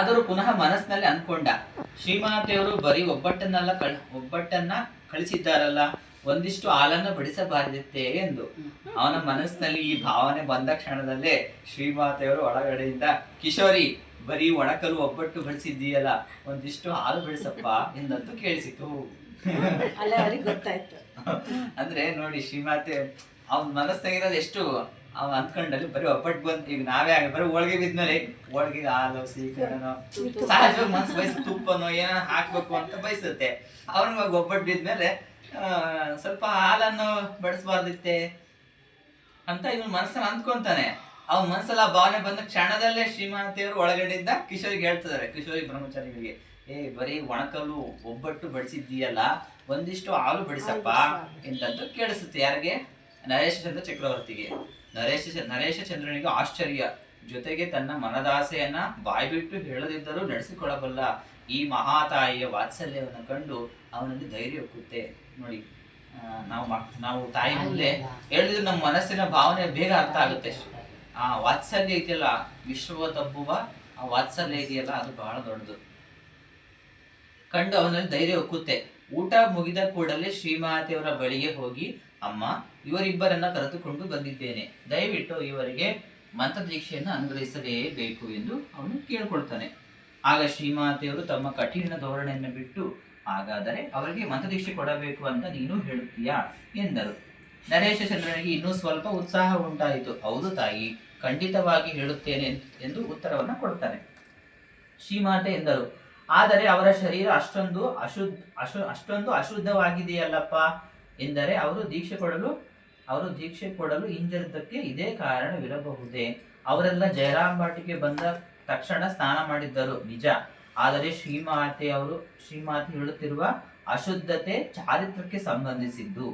ಆದರೂ ಪುನಃ ಮನಸ್ಸಿನಲ್ಲಿ ಅನ್ಕೊಂಡ ಶ್ರೀಮಾತೆಯವರು ಬರೀ ಒಬ್ಬಟ್ಟನ್ನೆಲ್ಲ ಕಳ್ ಒಬ್ಬಟ್ಟನ್ನ ಕಳಿಸಿದ್ದಾರಲ್ಲ ಒಂದಿಷ್ಟು ಹಾಲನ್ನ ಬಡಿಸಬಾರದಿತ್ತೇ ಎಂದು. ಅವನ ಮನಸ್ಸಿನಲ್ಲಿ ಈ ಭಾವನೆ ಬಂದ ಕ್ಷಣದಲ್ಲೇ ಶ್ರೀಮಾತೆಯವರು ಒಳಗಡೆಯಿಂದ ಕಿಶೋರಿ ಬರೀ ಒಣಕಲು ಒಬ್ಬಟ್ಟು ಬಡಿಸಿದ್ದೀಯಲ್ಲ ಒಂದಿಷ್ಟು ಹಾಲು ಬಡಿಸಪ್ಪ ಎಂದಂತೂ ಕೇಳಿಸಿತು. ಅಲ್ಲ ಅವ್ರಿಗೆ ಗೊತ್ತಾಯ್ತು. ಅಂದ್ರೆ ನೋಡಿ ಶ್ರೀಮಾತೆ ಅವನ ಮನಸ್ಸಾಗಿರೋದು ಎಷ್ಟು ಅವ ಅಂದ್ಕೊಂಡಲ್ಲಿ ಬರೀ ಒಬ್ಬಟ್ಟು ಬಂದು ಈಗ ನಾವೇ ಆಗ ಬರೀ ಹೋಳಿಗೆ ಬಿದ್ಮೇಲೆ ಹೋಳಿಗೆ ಹಾಲು ಸೀಕರಣನೋ ಸಹಜವಾಗಿ ಮನ್ಸು ಬಯಸ್ ತುಪ್ಪನೋ ಏನೋ ಹಾಕ್ಬೇಕು ಅಂತ ಬಯಸುತ್ತೆ. ಅವ್ನ ಒಬ್ಬಟ್ಟು ಬಿದ್ಮೇಲೆ ಸ್ವಲ್ಪ ಹಾಲನ್ನು ಬಡಿಸ್ಬಾರ್ದಿತ್ತೆ ಅಂತ ಇವನ್ ಮನಸ್ಸಲ್ಲಿ ಅಂದ್ಕೊಂತಾನೆ. ಅವ್ನ ಮನಸ್ಸಲ್ಲಿ ಆ ಭಾವನೆ ಬಂದ ಕ್ಷಣದಲ್ಲೇ ಶ್ರೀಮಾತೆಯವರು ಒಳಗಡೆಯಿಂದ ಕಿಶೋರಿಗೆ ಹೇಳ್ತಿದ್ದಾರೆ ಕಿಶೋರಿ ಬ್ರಹ್ಮಚಾರಿಗಳಿಗೆ ಏ ಬರೀ ಒಣಕಲ್ಲು ಒಬ್ಬಟ್ಟು ಬಡಿಸಿದ್ದೀಯಲ್ಲ ಒಂದಿಷ್ಟು ಹಾಲು ಬಡಿಸಪ್ಪ ಎಂತಂದು ಕೇಳಿಸುತ್ತೆ ಯಾರಿಗೆ? ನರೇಶ್ ಚಂದ್ರ ಚಕ್ರವರ್ತಿಗೆ. ನರೇಶ ನರೇಶ ಚಂದ್ರನಿಗೆ ಆಶ್ಚರ್ಯ. ಜೊತೆಗೆ ತನ್ನ ಮನದಾಸೆಯನ್ನ ಬಾಯ್ಬಿಟ್ಟು ಹೇಳದಿದ್ದರೂ ನಡೆಸಿಕೊಳ್ಳಬಲ್ಲ ಈ ಮಹಾತಾಯಿಯ ವಾತ್ಸಲ್ಯವನ್ನು ಕಂಡು ಅವನಲ್ಲಿ ಧೈರ್ಯ ಒಕ್ಕುತ್ತೆ. ನೋಡಿ ಆ, ನಾವು ನಾವು ತಾಯಿ ಮುಂದೆ ಹೇಳಿದ್ರೆ ನಮ್ಮ ಮನಸ್ಸಿನ ಭಾವನೆ ಬೇಗ ಅರ್ಥ ಆಗುತ್ತೆ ಆ ವಾತ್ಸಲ್ಯ ಇದೆಯಲ್ಲ ವಿಶ್ವ ತಬ್ಬುವ ಆ ವಾತ್ಸಲ್ಯ ಇದೆಯಲ್ಲ ಅದು ಬಹಳ ದೊಡ್ಡದು. ಕಂಡು ಅವನಲ್ಲಿ ಧೈರ್ಯ ಒಕ್ಕುತ್ತೆ. ಊಟ ಮುಗಿದ ಕೂಡಲೇ ಶ್ರೀಮಾತೆಯವರ ಬಳಿಗೆ ಹೋಗಿ ಅಮ್ಮ ಇವರಿಬ್ಬರನ್ನ ಕರೆದುಕೊಂಡು ಬಂದಿದ್ದೇನೆ. ದಯವಿಟ್ಟು ಇವರಿಗೆ ಮಂತ್ರ ದೀಕ್ಷೆಯನ್ನು ಅನುಗ್ರಹಿಸಲೇಬೇಕು ಎಂದು ಅವನು ಕೇಳ್ಕೊಳ್ತಾನೆ. ಆಗ ಶ್ರೀಮಾತೆಯವರು ತಮ್ಮ ಕಠಿಣ ಧೋರಣೆಯನ್ನು ಬಿಟ್ಟು, ಹಾಗಾದರೆ ಅವರಿಗೆ ಮಂತ್ರದೀಕ್ಷೆ ಕೊಡಬೇಕು ಅಂತ ನೀನು ಹೇಳುತ್ತೀಯಾ? ಎಂದರು. ನರೇಶ ಚಂದ್ರನಿಗೆ ಇನ್ನೂ ಸ್ವಲ್ಪ ಉತ್ಸಾಹ ಉಂಟಾಯಿತು. ಹೌದು ತಾಯಿ, ಖಂಡಿತವಾಗಿ ಹೇಳುತ್ತೇನೆ ಎಂದು ಉತ್ತರವನ್ನು ಕೊಡ್ತಾನೆ. ಶ್ರೀಮಾತೆ ಎಂದರು. ಆದರೆ ಅವರ ಶರೀರ ಅಷ್ಟೊಂದು ಅಶುದ್ಧ, ಅಶು, ಅಷ್ಟೊಂದು ಅಶುದ್ಧವಾಗಿದೆಯಲ್ಲಪ್ಪ? ಎಂದರೆ ಅವರು ದೀಕ್ಷೆ ಕೊಡಲು ಅವರು ದೀಕ್ಷೆ ಕೊಡಲು ಹಿಂಜರಿದ್ದಕ್ಕೆ ಇದೇ ಕಾರಣವಿರಬಹುದೇ. ಅವರೆಲ್ಲ ಜಯರಾಂಬಾಟಿಗೆ ಬಂದ ತಕ್ಷಣ ಸ್ನಾನ ಮಾಡಿದ್ದರು. ನಿಜ. ಆದರೆ ಶ್ರೀಮಾತೆ ಅವರು, ಶ್ರೀಮಾತೆ ಹೇಳುತ್ತಿರುವ ಅಶುದ್ಧತೆ ಚಾರಿತ್ರಕ್ಕೆ ಸಂಬಂಧಿಸಿದ್ದು.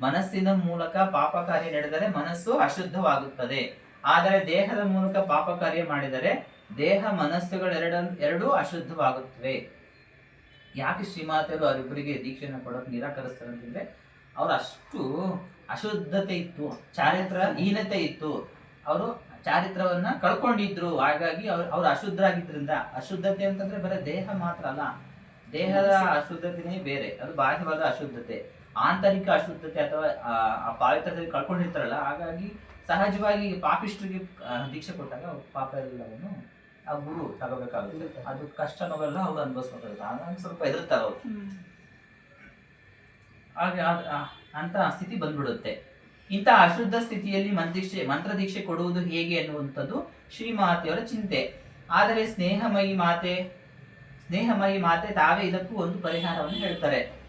ಮನಸ್ಸಿನ ಮೂಲಕ ಪಾಪ ಕಾರ್ಯ ನಡೆದರೆ ಮನಸ್ಸು ಅಶುದ್ಧವಾಗುತ್ತದೆ. ಆದರೆ ದೇಹದ ಮೂಲಕ ಪಾಪ ಕಾರ್ಯ ಮಾಡಿದರೆ ದೇಹ ಮನಸ್ಸುಗಳೆರಡ ಎರಡೂ ಅಶುದ್ಧವಾಗುತ್ತವೆ. ಯಾಕೆ ಶ್ರೀಮಾತೆಯರು ಅವರಿಬ್ಬರಿಗೆ ದೀಕ್ಷೆಯನ್ನು ಕೊಡೋಕೆ ನಿರಾಕರಿಸ್ತಾರೆ ಅಂತಂದ್ರೆ ಅವ್ರು ಅಷ್ಟು ಅಶುದ್ಧತೆ ಇತ್ತು ಚಾರಿತ್ರ ಹೀನತೆ ಇತ್ತು. ಅವರು ಚಾರಿತ್ರವನ್ನ ಕಳ್ಕೊಂಡಿದ್ರು. ಹಾಗಾಗಿ ಅವ್ರು ಅವ್ರು ಅಶುದ್ಧರಾಗಿದ್ರಿಂದ ಅಶುದ್ಧತೆ ಅಂತಂದ್ರೆ ಬರೀ ದೇಹ ಮಾತ್ರ ಅಲ್ಲ. ದೇಹದ ಅಶುದ್ಧತೆನೇ ಬೇರೆ. ಅದು ಬಾಹ್ಯವಾದ ಅಶುದ್ಧತೆ. ಆಂತರಿಕ ಅಶುದ್ಧತೆ ಅಥವಾ ಆ ಪಾವಿತ್ರತೆ ಕಳ್ಕೊಂಡಿರ್ತಾರಲ್ಲ ಹಾಗಾಗಿ ಸಹಜವಾಗಿ ಪಾಪಿಷ್ಟ್ರಿಗೆ ದೀಕ್ಷೆ ಕೊಟ್ಟಾಗ ಅವ್ರ ಪಾಪ ಎಲ್ಲವನ್ನು ಆ ಗುರು ತಗೋಬೇಕಾಗುತ್ತೆ. ಅದು ಕಷ್ಟ ನೋವೆಲ್ಲ ಅವ್ರು ಅನುಭವಿಸ್ಬೇಕಾಗುತ್ತೆ ಹಾಗಾಗಿ ಸ್ವಲ್ಪ ಹೆದರ್ತಾರೆ ಅವ್ರು. ಹಾಗೆ ಅಂತ ಸ್ಥಿತಿ ಬಂದ್ಬಿಡುತ್ತೆ. ಇಂತಹ ಅಶುದ್ಧ ಸ್ಥಿತಿಯಲ್ಲಿ ಮಂತ್ರೀಕ್ಷೆ ಮಂತ್ರದೀಕ್ಷೆ ಕೊಡುವುದು ಹೇಗೆ ಅನ್ನುವಂಥದ್ದು ಶ್ರೀಮಾತೆಯವರ ಚಿಂತೆ. ಆದರೆ ಸ್ನೇಹಮಯಿ ಮಾತೆ ಸ್ನೇಹಮಯಿ ಮಾತೆ ತಾವೇ ಇದಕ್ಕೂ ಒಂದು ಪರಿಹಾರವನ್ನು ಹೇಳ್ತಾರೆ.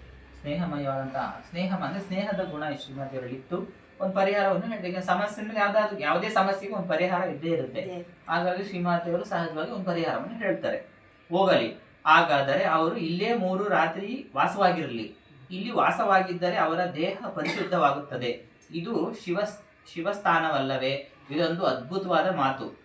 ಸ್ನೇಹಮಯವಾದಂತಹ ಸ್ನೇಹ ಅಂದ್ರೆ ಸ್ನೇಹದ ಗುಣ ಈ ಶ್ರೀಮಾತೆಯವರಲ್ಲಿ ಇತ್ತು ಒಂದು ಪರಿಹಾರವನ್ನು ಹೇಳ್ತೇವೆ ಸಮಸ್ಯೆ ಮೇಲೆ ಯಾವ್ದಾದ್ರು ಯಾವುದೇ ಸಮಸ್ಯೆಗೆ ಒಂದು ಪರಿಹಾರ ಇದ್ದೇ ಇರುತ್ತೆ. ಹಾಗಾಗಿ ಶ್ರೀಮಾತೆಯವರು ಸಹಜವಾಗಿ ಒಂದು ಪರಿಹಾರವನ್ನು ಹೇಳ್ತಾರೆ. ಹೋಗಲಿ. ಹಾಗಾದರೆ ಅವರು ಇಲ್ಲೇ ಮೂರು ರಾತ್ರಿ ವಾಸವಾಗಿರಲಿ. ಇಲ್ಲಿ ವಾಸವಾಗಿದ್ದರೆ ಅವರ ದೇಹ ಪರಿಶುದ್ಧವಾಗುತ್ತದೆ. ಇದು ಶಿವ ಶಿವಸ್ಥಾನವಲ್ಲವೇ? ಇದೊಂದು ಅದ್ಭುತವಾದ ಮಾತು.